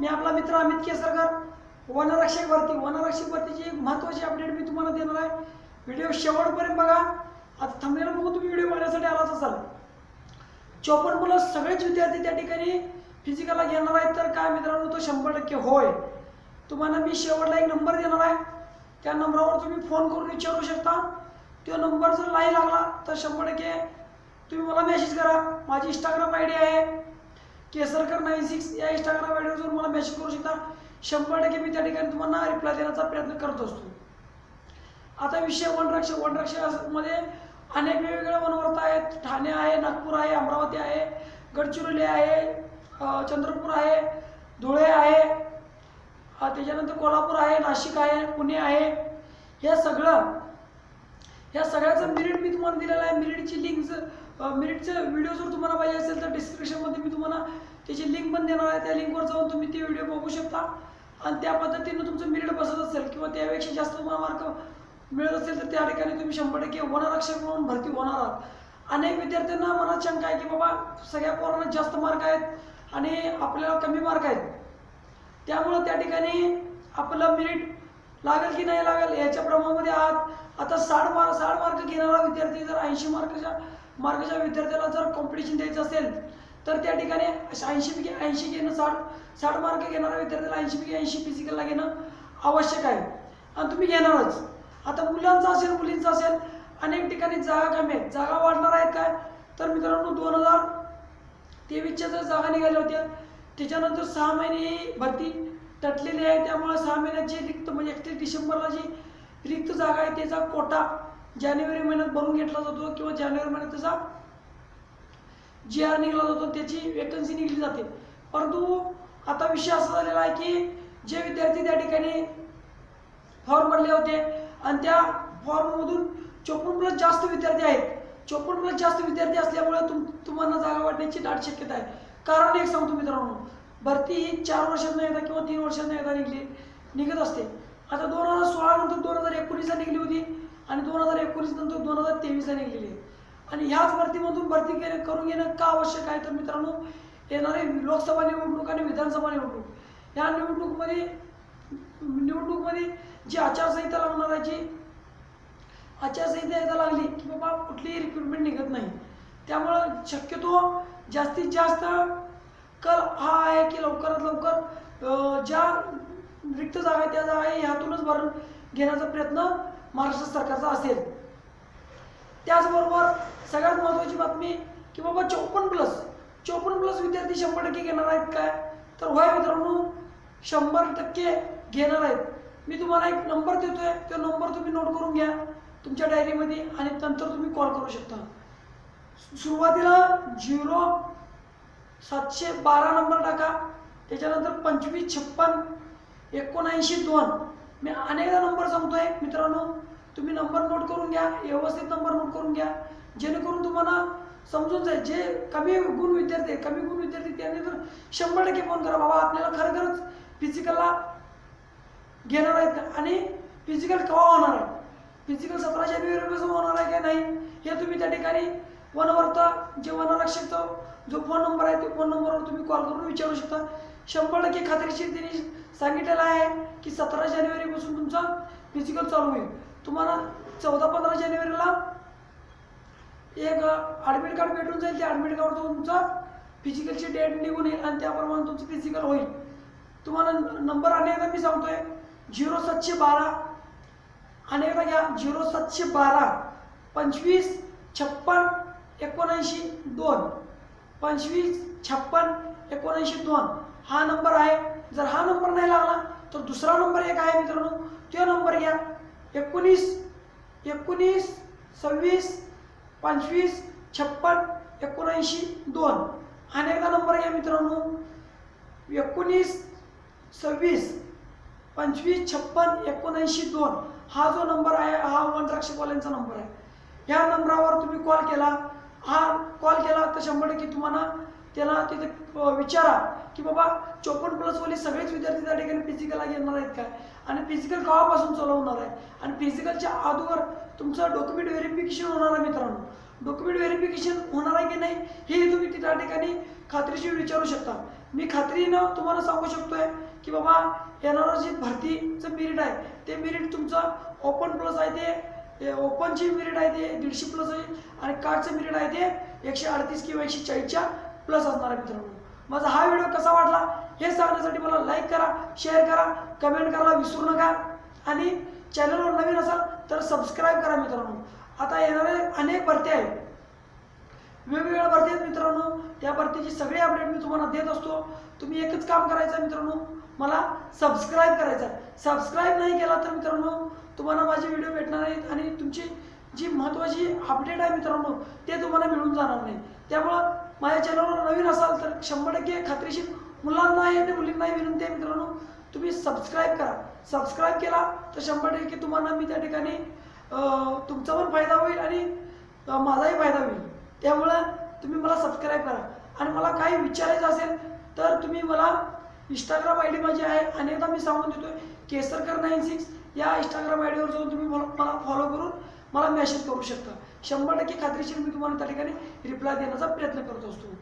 मी आपला मित्र अमित केसरकर. वनरक्षक भरती. वनरक्षक भरतीची एक महत्त्वाची अपडेट मी तुम्हाला देणार आहे. व्हिडिओ शेवटपर्यंत बघा. आता थांबलेला बघून तुम्ही व्हिडिओ बघण्यासाठी आलाच असाल. चौपन्न मुलं सगळेच विद्यार्थी त्या ठिकाणी फिजिकलला घेणार आहेत. तर काय मित्रांनो तो शंभर टक्के होय. तुम्हाला मी शेवटला एक नंबर देणार आहे. त्या नंबरवर तुम्ही फोन करून विचारू शकता. तो नंबर जर नाही लागला तर शंभर टक्के तुम्ही मला मेसेज करा. माझी इंस्टाग्राम आय डी आहे. केसरकर नाईन सिक्स या इंस्टाग्राम आयडीवर मला मेसेज करू शकता शंभर टक्के मी त्या ठिकाणी तुम्हाला रिप्लाय देण्याचा प्रयत्न करत असतो. आता विषय वनरक्ष वनरक्षामध्ये अनेक वेगवेगळ्या वनवर्त आहेत. ठाणे आहे नागपूर आहे अमरावती आहे गडचिरोली आहे चंद्रपूर आहे धुळे आहे त्याच्यानंतर कोल्हापूर आहे नाशिक आहे पुणे आहे. हे सगळं या सगळ्याचं मिरिट मी तुम्हाला दिलेलं आहे. मिरिटची लिंक मिरिटचं व्हिडिओ जर तुम्हाला पाहिजे असेल तर डिस्क्रिप्शनमध्ये मी तुम्हाला त्याची लिंक पण देणार आहे. त्या लिंकवर जाऊन तुम्ही ते व्हिडिओ बघू शकता. आणि त्या पद्धतीनं तुमचं मिरिट बसत असेल किंवा त्यापेक्षा जास्त तुम्हाला मार्क मिळत असेल तर त्या ठिकाणी तुम्ही शंभर टक्के वनरक्षक म्हणून भरती होणार आहात. अनेक विद्यार्थ्यांना मनात शंका आहे की बाबा सगळ्या पोरांना जास्त मार्क आहेत आणि आपल्याला कमी मार्क आहेत. त्यामुळं त्या ठिकाणी आपलं मिरिट लागेल की नाही लागेल? याच्या प्रमाणामध्ये आहात आता साठ मार्क साठ मार्क घेणारा विद्यार्थी जर ऐंशी मार्कच्या मार्कच्या विद्यार्थ्याला जर कॉम्पिटिशन द्यायचं असेल तर त्या ठिकाणी ऐंशीपैकी ऐंशी घेणं साठ साठ मार्क घेणाऱ्या विद्यार्थ्याला ऐंशीपैकी ऐंशी फिजिकलला घेणं आवश्यक आहे. आणि तुम्ही घेणारच. आता मुलांचं असेल मुलींचं असेल अनेक ठिकाणी जागा कमी आहेत. जागा वाढणार आहेत काय? तर मित्रांनो दोन हजार तेवीसच्या जर जागा निघाल्या होत्या त्याच्यानंतर सहा महिने ही भरती. तटलेली आहे त्यामुळे सहा महिन्याची रिक्त म्हणजे एकतीस डिसेंबरला जी रिक्त जागा आहे त्याचा कोटा जानेवारी महिन्यात भरून घेतला जातो किंवा जानेवारी महिन्यात त्याचा जी आर निघाला जातो त्याची वेकन्सी निघली जाते. परंतु आता विषय असा झालेला आहे की जे विद्यार्थी त्या ठिकाणी फॉर्म भरले होते आणि त्या फॉर्ममधून चोपन्न प्लस जास्त विद्यार्थी आहेत. चोपन्न प्लस जास्त विद्यार्थी असल्यामुळे तुम तुम्हाला जागा वाढण्याची दाट शक्यता आहे. कारण एक सांगतो मित्रांनो भरती ही चार वर्षांना एकदा किंवा तीन वर्षांना एकदा निघली निघत असते. आता दोन हजार सोळा नंतर दोन हजार एकोणीसला निघली होती आणि दोन हजार एकोणीस नंतर दोन हजार तेवीसला निघलेली आहे. आणि ह्याच भरतीमधून भरती के करून घेणं का आवश्यक आहे? तर मित्रांनो येणारे लोकसभा निवडणूक आणि विधानसभा निवडणूक. या निवडणूकमध्ये निवडणूकमध्ये जी आचारसंहिता लागणार आहे जी आचारसंहिता एकदा लागली की बाबा कुठलीही रिक्रुटमेंट निघत नाही. त्यामुळं शक्यतो जास्तीत जास्त कल हा आहे की लवकरात लवकर ज्या रिक्त जागा आहे त्या जागा ह्यातूनच भरून घेण्याचा प्रयत्न महाराष्ट्र सरकारचा असेल. त्याचबरोबर सगळ्यात महत्त्वाची बातमी की बाबा चौपन्न प्लस चौपन्न प्लस विद्यार्थी शंभर टक्के घेणार आहेत काय? तर होय मित्रांनो शंभर टक्के घेणार आहेत. मी तुम्हाला एक नंबर देतोय तो नंबर तुम्ही नोट करून घ्या तुमच्या डायरीमध्ये आणि नंतर तुम्ही कॉल करू शकता. सुरुवातीला झिरो सातशे बारा नंबर टाका. त्याच्यानंतर पंचवीस छप्पन एकोणऐंशी दोन. मी अनेकदा नंबर सांगतोय मित्रांनो. तुम्ही नंबर नोट करून घ्या व्यवस्थित नंबर नोट करून घ्या. जेणेकरून तुम्हाला समजून जाईल. जे कमी गुण विद्यार्थी आहेत, कमी गुण विद्यार्थी त्यांनी तर शंभर टक्के फोन करा. बाबा आपल्याला खरोखरच फिजिकलला घेणार आहेत आणि फिजिकल केव्हा होणार आहे? फिजिकल सतरा जानेवारीपासून होणार आहे का नाही हे तुम्ही त्या ठिकाणी वनवर्ता जे वनरक्षकचा जो फोन नंबर आहे त्या फोन नंबरवर तुम्ही कॉल करून विचारू शकता. शंभर टक्के खात्रीशीर त्यांनी सांगितलेलं आहे की सतरा जानेवारीपासून तुमचा फिजिकल चालू होईल. तुम्हाला चौदा पंधरा जानेवारीला एक ॲडमिट कार्ड भेटून जाईल. त्या ॲडमिट कार्डवर तुमचा फिजिकलची डेट निघून येईल आणि त्याप्रमाणे तुमचं फिजिकल होईल. तुम्हाला नंबर अनेकदा मी सांगतोय झिरो सातशे बारा. अनेकदा घ्या झिरो सातशे बारा. पंचवीस छप्पन एकोणऐंशी दोन. पंचवीस छप्पन एकोणऐंशी दोन. हा नंबर आहे. जर हा नंबर नाही लागला तर दुसरा नंबर एक आहे मित्रांनो. तो नंबर घ्या. एकोणीस एकोणीस सव्वीस पंचवीस छप्पन एकोणऐंशी दोन. आणि एकदा नंबर घ्या मित्रांनो. एकोणीस सव्वीस पंचवीस छप्पन एकोणऐंशी दोन. हा जो नंबर आहे हा वनरक्षकवाल्यांचा नंबर आहे. या नंबरावर तुम्ही कॉल केला. हा कॉल केला तर शंभर टक्के तुम्हाला त्याला तिथे विचारा की बाबा चोपन्न प्लसवाले सगळेच विद्यार्थी त्या ठिकाणी फिजिकलला घेणार आहेत काय आणि फिजिकल केव्हापासून चालू होणार आहे? आणि फिजिकलच्या अगोदर तुमचं डॉक्युमेंट व्हेरिफिकेशन होणार आहे मित्रांनो. डॉक्युमेंट व्हेरिफिकेशन होणार आहे की नाही हे तुम्ही त्या ठिकाणी खात्रीशीर विचारू शकता. मी खात्रीनं तुम्हाला सांगू शकतोय की बाबा येणारा जे भरतीचं मेरिट आहे ते मेरिट तुमचं ओपन प्लस आहे ते ओपनची मिरिट आहे ते दीडशे प्लस होईल आणि कार्डचं मिरिट आहे ते एकशे अडतीस किंवा एकशे चाळीसच्या प्लस असणार आहे मित्रांनो. माझा हा व्हिडिओ कसा वाटला हे सांगण्यासाठी मला लाईक करा शेअर करा कमेंट करायला विसरू नका. आणि चॅनलवर नवीन असाल तर सबस्क्राईब करा मित्रांनो. आता येणारे अनेक भरती आहेत. वेगवेगळ्या भरती आहेत मित्रांनो. त्या भरतीची सगळी अपडेट मी तुम्हाला देत असतो. तुम्ही एकच काम करायचं मित्रांनो. मला सबस्क्राईब करायचं सबस्क्राईब नाही केला तर मित्रांनो तुम्हाला माझे व्हिडिओ भेटणार नाहीत आणि तुमची जी महत्त्वाची अपडेट आहे मित्रांनो ते तुम्हाला मिळून जाणार नाही. त्यामुळं माझ्या चॅनलवर नवीन असाल तर शंभर टक्के खात्रीशीर मुलांनाही आणि मुलींनाही विनंती आहे मित्रांनो तुम्ही सबस्क्राईब करा. सबस्क्राईब केला तर शंभर टक्के तुम्हाला मी त्या ठिकाणी तुमचा पण फायदा होईल आणि माझाही फायदा होईल. त्यामुळं तुम्ही मला सबस्क्राईब करा. आणि मला काही विचारायचं असेल तर तुम्ही मला इंस्टाग्राम आय डी माझी आहे अनेकदा मी सांगून देतोय. केसरकर नाईन सिक्स या इंस्टाग्राम आय डीवर जाऊन तुम्ही मला मला फॉलो करून मला मेसेज करू शकता. शंभर टक्के खात्रीशीर मी तुम्हाला त्या ठिकाणी रिप्लाय देण्याचा प्रयत्न करत असतो.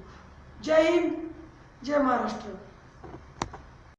जय हिंद जय महाराष्ट्र.